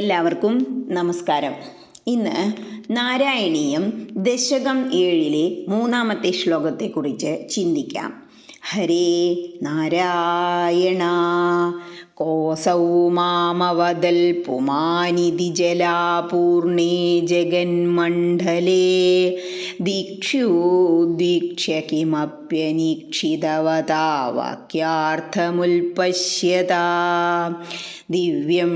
എല്ലാവർക്കും നമസ്കാരം. ഇന്ന് നാരായണീയം ദശകം ഏഴിലെ മൂന്നാമത്തെ ശ്ലോകത്തെക്കുറിച്ച് ചിന്തിക്കാം. ഹരേ നാരായണ കോസൗ പുമാനിധി ജലാപൂർണേ ജഗന്മണ്ഡലേ ദീക്ഷ്യൂദീക്ഷ്യ കിമപ്യനീക്ഷിതവതാ വാക്യാർത്ഥമുൽപശ്യത. ദിവ്യം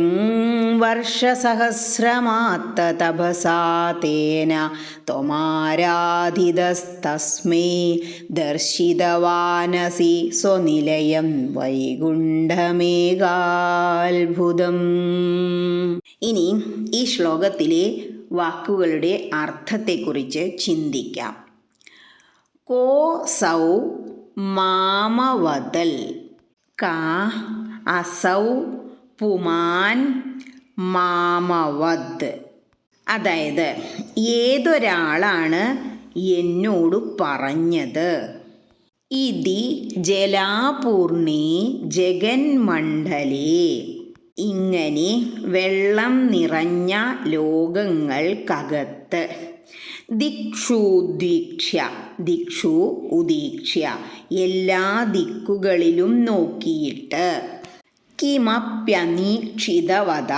വർഷസഹസ്രമാത്തതപസാ തേന ത്വമാരാധിതസ്തസ്മൈ. ദർശിതവാനസി സ്വനിലയം വൈകുണ്ഠമേകാത്ഭുതം. ഇനി ഈ ശ്ലോകത്തിലെ വാക്കുകളുടെ അർത്ഥത്തെക്കുറിച്ച് ചിന്തിക്കാം. കോ സൗ മാമവതൽ കാ അസൗ പുമാൻ മാമവത് അതായത് ഏതൊരാളാണ് എന്നോട് പറഞ്ഞത്? ഇതി ജലാപൂർണി ജഗന്മണ്ഡലേ. ഇങ്ങനെ വെള്ളം നിറഞ്ഞ ലോകങ്ങൾക്കകത്ത് ദിക്ഷുദീക്ഷ്യ ദിക്ഷു ഉദീക്ഷ്യ എല്ലാ ദിക്കുകളിലും നോക്കിയിട്ട്. കിമപ്യനീക്ഷിതവത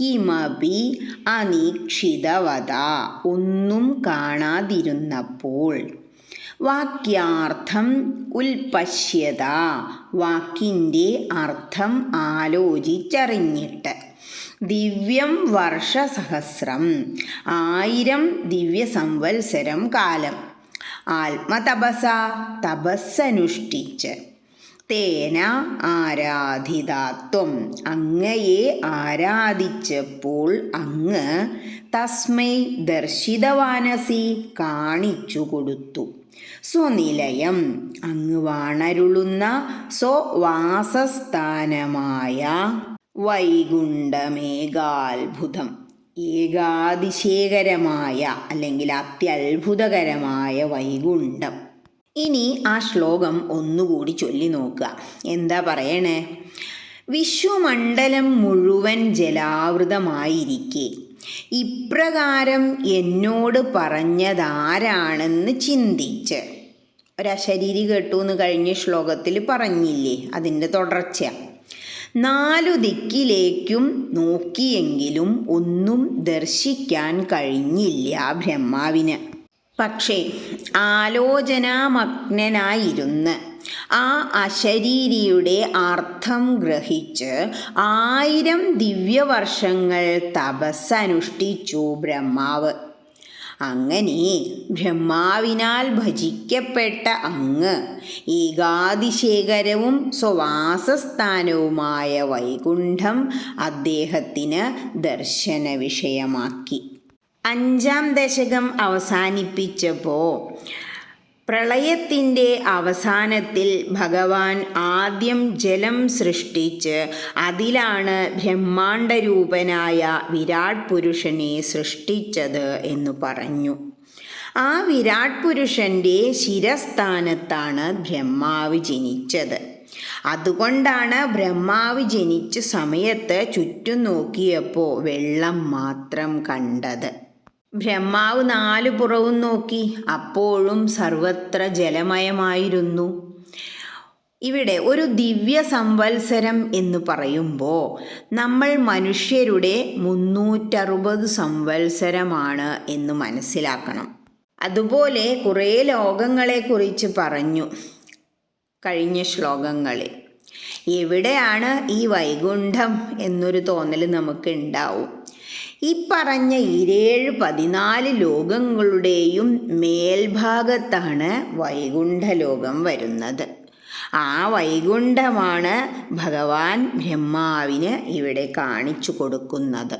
കിമപി അനീക്ഷിതവത ഒന്നും കാണാതിരുന്നപ്പോൾ വാക്യാർത്ഥം ഉൽപശ്യത. വാക്കിന്റെ അർത്ഥം ആലോചിച്ചറിഞ്ഞിട്ട്. ദിവ്യം വർഷസഹസ്രം. ആയിരം ദിവ്യ സംവത്സരം കാലം. ആത്മതപസ തപസ്സനുഷ്ഠിച്ച്. തേന ആരാധിതാത്വം. അങ്ങയെ ആരാധിച്ചപ്പോൾ അങ്ങ് തസ്മൈ ദർശിതവാനസി കാണിച്ചു കൊടുത്തു. സ്വനിലയം അങ്ങ് വാണരുളുന്ന സ്വവാസസ്ഥാനമായ വൈകുണ്ഠമേകാത്ഭുതം ഏകാതിശേകരമായ അല്ലെങ്കിൽ അത്യത്ഭുതകരമായ വൈകുണ്ഠം. ഇനി ആ ശ്ലോകം ഒന്നുകൂടി ചൊല്ലി നോക്കുക. എന്താ പറയണേ? വിശ്വമണ്ഡലം മുഴുവൻ ജലാവൃതമായിരിക്കെ. ഇപ്രകാരം എന്നോട് പറഞ്ഞതാരാണെന്ന് ചിന്തിച്ച്. ഒരശരീരി കേട്ടു എന്ന് കഴിഞ്ഞ ശ്ലോകത്തിൽ പറഞ്ഞില്ലേ അതിന്റെ തുടർച്ച. നാലു ദിക്കിലേക്കും നോക്കിയെങ്കിലും ഒന്നും ദർശിക്കാൻ കഴിഞ്ഞില്ല ബ്രഹ്മാവിന്. പക്ഷേ ആലോചനാമഗ്നനായിരുന്ന്. ആ അശരീരിയുടെ അർത്ഥം ഗ്രഹിച്ച് ആയിരം ദിവ്യവർഷങ്ങൾ തപസ് തപസ്സനുഷ്ഠിച്ചു ബ്രഹ്മാവ്. അങ്ങനെ ബ്രഹ്മാവിനാൽ ഭജിക്കപ്പെട്ട അങ്ങ് ഏകാതിശേഖരവും സ്വവാസസ്ഥാനവുമായ വൈകുണ്ഠം അദ്ദേഹത്തിന് ദർശന വിഷയമാക്കി അഞ്ചാം ദശകം അവസാനിപ്പിച്ചപ്പോൾ പ്രളയത്തിന്റെ അവസാനത്തിൽ ഭഗവാൻ ആദ്യം ജലം സൃഷ്ടിച്ച് അതിലാണ് ബ്രഹ്മാണ്ടരൂപനായ വിരാട് പുരുഷനെ സൃഷ്ടിച്ചത് എന്ന് പറഞ്ഞു. ആ വിരാട് പുരുഷന്റെ ശിരസ്ഥാനത്താണ് ബ്രഹ്മാവ് ജനിച്ചത്. അതുകൊണ്ടാണ് ബ്രഹ്മാവ് ജനിച്ച സമയത്ത് ചുറ്റും നോക്കിയപ്പോൾ വെള്ളം മാത്രം കണ്ടത്. ബ്രഹ്മാവ് നാലു പുറവും നോക്കി. അപ്പോഴും സർവത്ര ജലമയമായിരുന്നു. ഇവിടെ ഒരു ദിവ്യ സംവത്സരം എന്ന് പറയുമ്പോൾ നമ്മൾ മനുഷ്യരുടെ മുന്നൂറ്ററുപത് സംവത്സരമാണ് എന്ന് മനസ്സിലാക്കണം. അതുപോലെ കുറേ ലോകങ്ങളെക്കുറിച്ച് പറഞ്ഞു കഴിഞ്ഞ ശ്ലോകങ്ങളിൽ. എവിടെയാണ് ഈ വൈകുണ്ഠം എന്നൊരു തോന്നൽ നമുക്ക് ഉണ്ടാവും. ഈ പറഞ്ഞ ഇരേഴ് പതിനാല് ലോകങ്ങളുടെയും മേൽഭാഗത്താണ് വൈകുണ്ഠലോകം വരുന്നത്. ആ വൈകുണ്ഠമാണ് ഭഗവാൻ ബ്രഹ്മാവിന് ഇവിടെ കാണിച്ചു കൊടുക്കുന്നത്.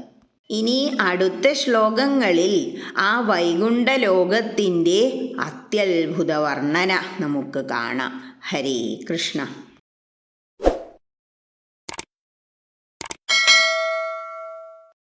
ഇനി അടുത്ത ശ്ലോകങ്ങളിൽ ആ വൈകുണ്ഠ ലോകത്തിന്റെ അത്യത്ഭുത വർണന നമുക്ക് കാണാം. ഹരേ കൃഷ്ണ.